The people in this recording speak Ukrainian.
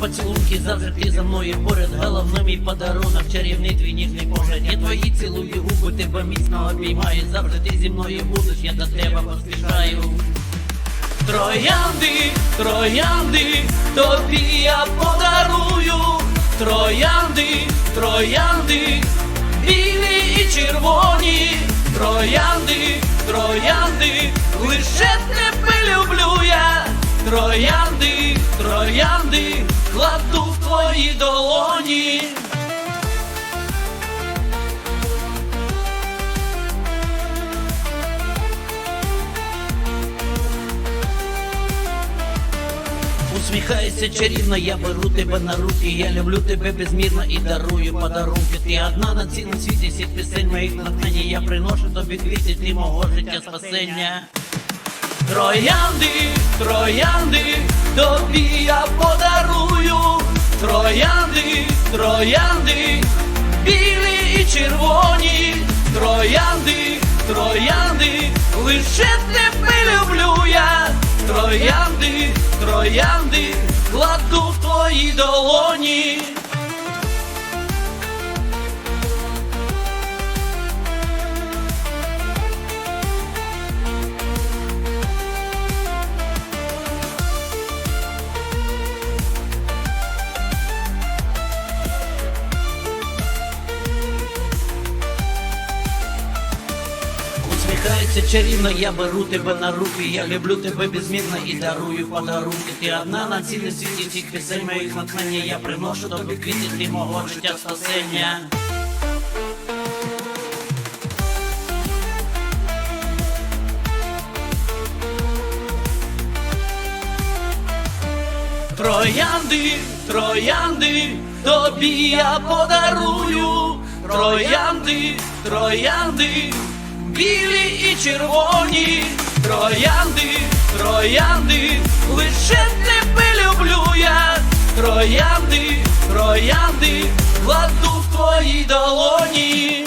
поцілунки завжди за мною. Поряд Головний мій подарунок, чарівний твій ніжний погляд. Я твої цілую губи, тебе міцно обіймаю. Завжди ти зі мною будеш, я до тебе поспішаю. Троянди, троянди, тобі я подарую, троянди, троянди, білі і червоні, троянди, троянди, лише тебе люблю я, троянди, Усміхайся чарівно, я беру тебе на руки, я люблю тебе безмірно і дарую подарунки. Ти одна на цілому світі, всіх пісень моїх натхнення, я приношу тобі квіти, ти мого життя спасення. Троянди, троянди, тобі я подарую, троянди, троянди, білі і червоні, троянди, троянди, лише тебе люблю я, троянди, долоні. Усміхається чарівно, я беру тебе на руки, я люблю тебе безмірно і дарую подарунки. Ти одна на цілій світі цих пісень моїх натхнення, я приношу тобі квіти, ти мого життя спасення. Троянди, троянди, тобі я подарую, троянди, троянди, білі і червоні, троянди, троянди, лише тебе люблю я, троянди, троянди, кладу в твоїй долоні.